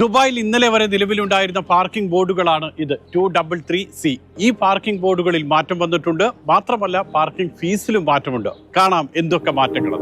ദുബായിൽ ഇന്നലെ വരെ നിലവിലുണ്ടായിരുന്ന പാർക്കിംഗ് ബോർഡുകളാണ് ഇത്. Two double three C. ഈ പാർക്കിംഗ് ബോർഡുകളിൽ മാറ്റം വന്നിട്ടുണ്ട്. മാത്രമല്ല പാർക്കിംഗ് ഫീസിലും മാറ്റമുണ്ട്. കാണാം എന്തൊക്കെ മാറ്റങ്ങൾ.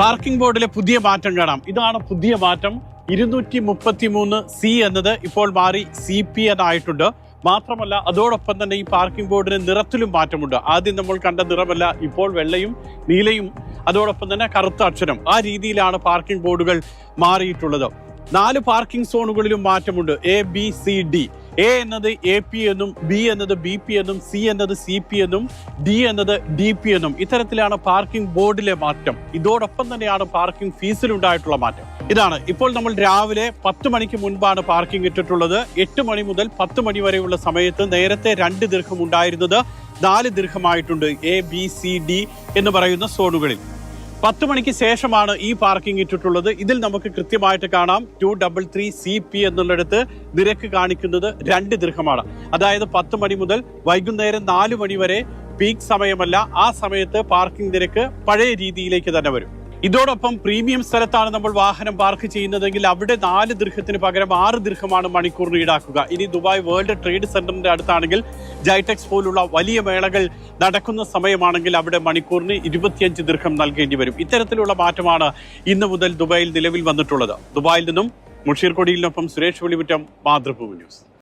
പാർക്കിംഗ് ബോർഡിലെ പുതിയ മാറ്റം കാണാം. ഇതാണ് പുതിയ മാറ്റം. ഇരുന്നൂറ്റി മുപ്പത്തി മൂന്ന് സി എന്നത് ഇപ്പോൾ മാറി സി പി എന്നായിട്ടുണ്ട്. മാത്രമല്ല അതോടൊപ്പം തന്നെ ഈ പാർക്കിംഗ് ബോർഡിന് നിറത്തിലും മാറ്റമുണ്ട്. ആദ്യം നമ്മൾ കണ്ട നിറമല്ല ഇപ്പോൾ വെള്ളയും നീലയും അതോടൊപ്പം തന്നെ കറുത്ത അക്ഷരം. ആ രീതിയിലാണ് പാർക്കിംഗ് ബോർഡുകൾ മാറിയിട്ടുള്ളത്. നാല് പാർക്കിംഗ് സോണുകളിലും മാറ്റമുണ്ട്. A B C D A എന്നത് എ പി എന്നും ബി എന്നത് ബി പി എന്നും സി എന്നത് സി പി എന്നും ഡി എന്നത് ഡി പി എന്നും ഇത്തരത്തിലാണ് പാർക്കിംഗ് ബോർഡിലെ മാറ്റം. ഇതോടൊപ്പം തന്നെയാണ് പാർക്കിംഗ് ഫീസിലുണ്ടായിട്ടുള്ള മാറ്റം. ഇതാണ് ഇപ്പോൾ നമ്മൾ രാവിലെ പത്ത് മണിക്ക് മുൻപാണ് പാർക്കിംഗ് ഇട്ടിട്ടുള്ളത്. എട്ട് മണി മുതൽ പത്ത് മണി വരെയുള്ള സമയത്ത് നേരത്തെ രണ്ട് ദീർഘം ഉണ്ടായിരുന്നത് നാല് ദീർഘമായിട്ടുണ്ട്. എ ബി സി ഡി എന്ന് പറയുന്ന സോണുകളിൽ പത്ത് മണിക്ക് ശേഷമാണ് ഈ പാർക്കിംഗ് ഇട്ടിട്ടുള്ളത്. ഇതിൽ നമുക്ക് കൃത്യമായിട്ട് കാണാം. Two double three C P എന്നുള്ളിടത്ത് നിരക്ക് കാണിക്കുന്നത് രണ്ട് ദീർഘമാണ്. അതായത് പത്ത് മണി മുതൽ വൈകുന്നേരം നാല് മണി വരെ പീക്ക് സമയമല്ല. ആ സമയത്ത് പാർക്കിംഗ് നിരക്ക് പഴയ രീതിയിലേക്ക് തന്നെ വരും. ഇതോടൊപ്പം പ്രീമിയം സ്ഥലത്താണ് നമ്മൾ വാഹനം പാർക്ക് ചെയ്യുന്നതെങ്കിൽ അവിടെ നാല് ദീർഘത്തിന് പകരം ആറ് ദീർഘമാണ് മണിക്കൂറിന് ഈടാക്കുക. ഇനി ദുബായ് വേൾഡ് ട്രേഡ് സെന്ററിന്റെ അടുത്താണെങ്കിൽ ജൈടെക്സ് പോലുള്ള വലിയ മേളകൾ നടക്കുന്ന സമയമാണെങ്കിൽ അവിടെ മണിക്കൂറിന് ഇരുപത്തിയഞ്ച് ദീർഘം നൽകേണ്ടി വരും. ഇത്തരത്തിലുള്ള മാറ്റമാണ് ഇന്ന് മുതൽ ദുബായിൽ നിലവിൽ വന്നിട്ടുള്ളത്. ദുബായിൽ നിന്നും മുഷീർ കൊടിയിലിനൊപ്പം സുരേഷ് വെളിമുറ്റം മാതൃഭൂമി ന്യൂസ്.